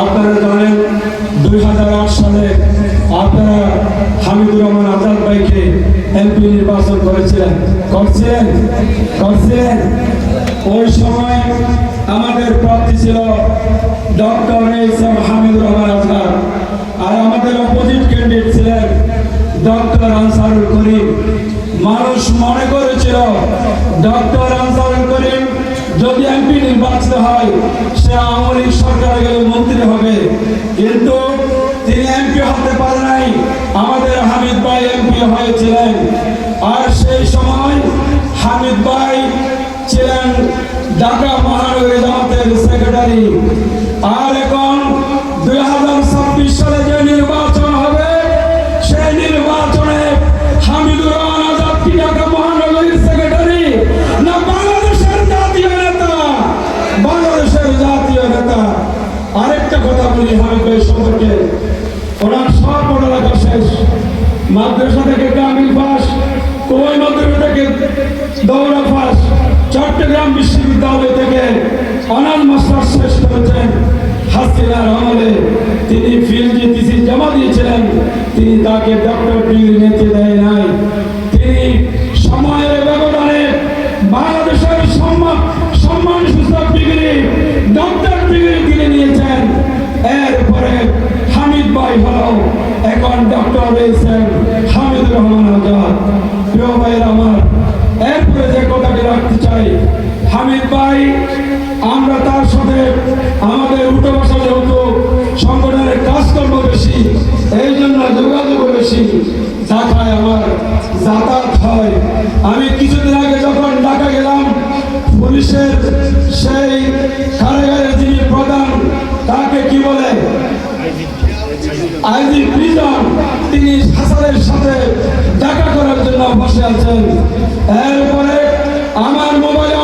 আপনারা জানেন, দুই হাজার আট সালে আপনারা হামিদুর রহমান আজাদ ভাইকে এমপি নির্বাচন করেছিলেন। করছিলেন? করছিলেন? ওই সময় আমাদের প্রার্থী ছিল ডক্টর এস হামিদুর রহমান আজাদ আর আমাদের অপোজিট ক্যান্ডিডেট ছিলেন ডক্টর আনসারুল করিম। মানুষ মনে করেছিল, ডক্টর আনসারুল করিম যদি এমপি নির্বাচিত হয়, সে আওয়ামী সরকারে গেলে মন্ত্রী আরেকটা কথা বলি হামিদ ভাই সম্পর্কে। ওনার সব পড়ালেখা শেষ। মাদ্রাসা থেকে গ্রামীণ পাস, কোই মাদ্রাসা থেকে? দৌড়া পাস। চট্টগ্রাম বিশ্ববিদ্যালয় থেকে অনাল মাস্টার শেষ করেছেন হাসিনার আমলে। তিনি ফিল্ড থিসিস জমা দিয়েছিলেন। তিনি তাকে ডক্টর ডিগ্রি নিতে দেয় এখন ডক্টর হয়েছেন হামিদুর রহমান আজাদ। প্রিয় ভাইয়ের আমার, এরপরে যে কথাটি রাখতে চাই, হামিদ ভাই, আমরা তার সাথে আমাদের উঠো বসা যেহেতু সংগঠনের কাজকর্ম বেশি, এই জন্য যোগাযোগ বেশি, ঢাকায় আমার যাতায়াত হয়। আমি কিছুদিন আগে যখন ঢাকা গেলাম, পুলিশের সেই কারাগারের যিনি প্রধান, তাকে কি বলে? আইজি তিনি হাসানের সাথে দেখা করার জন্য বসে আছেন। এরপরে আমার মোবাইলে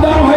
সাবধান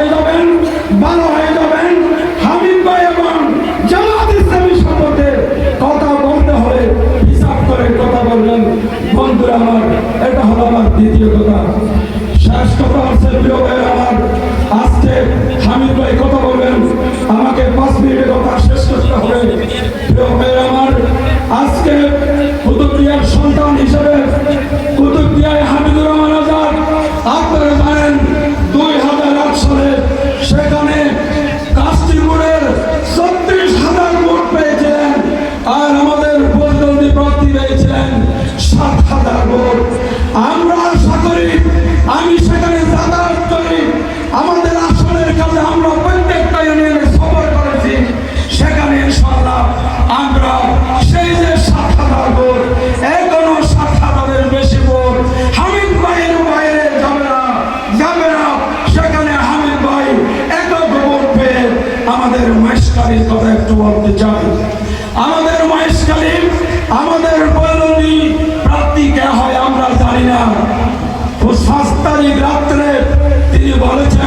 মাইসকালীর কথা একটু বলতে চাই। আমাদের মাইসকালী আমাদের বৈরী প্রার্থী কে হয় আমরা জানি না। রাত্রে তিনি বলেছেন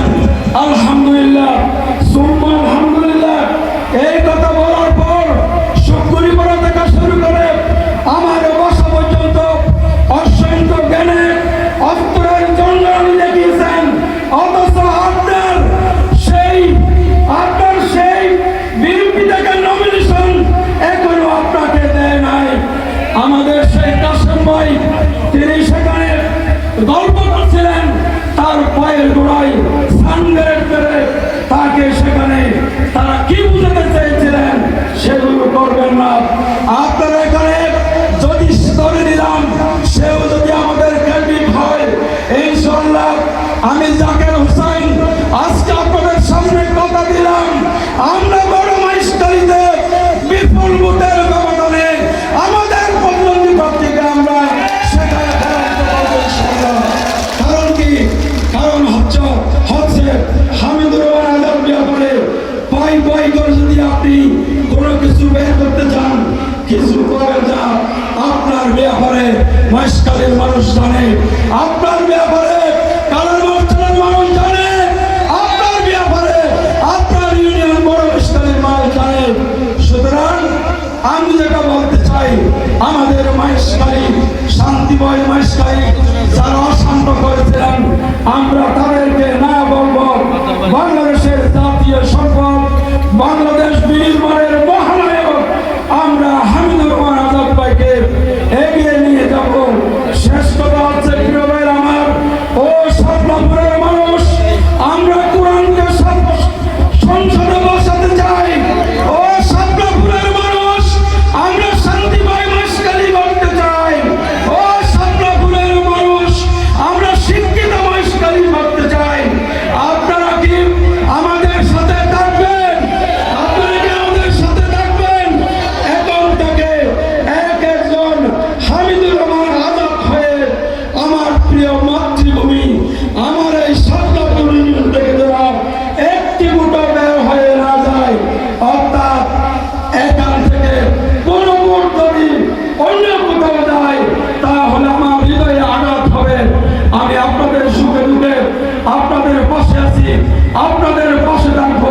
আপনাদের পাশে থাকব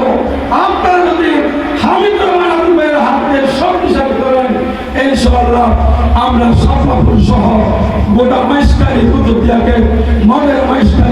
আপনারা যদি হামিদ রহমান আলমের হাতে শক্তিশালী করেন, ইনশাআল্লাহ আমরা সাফাপুর সহ গোটা মাইস্কারি কুতুবিয়াকে মনের মাইস্কারি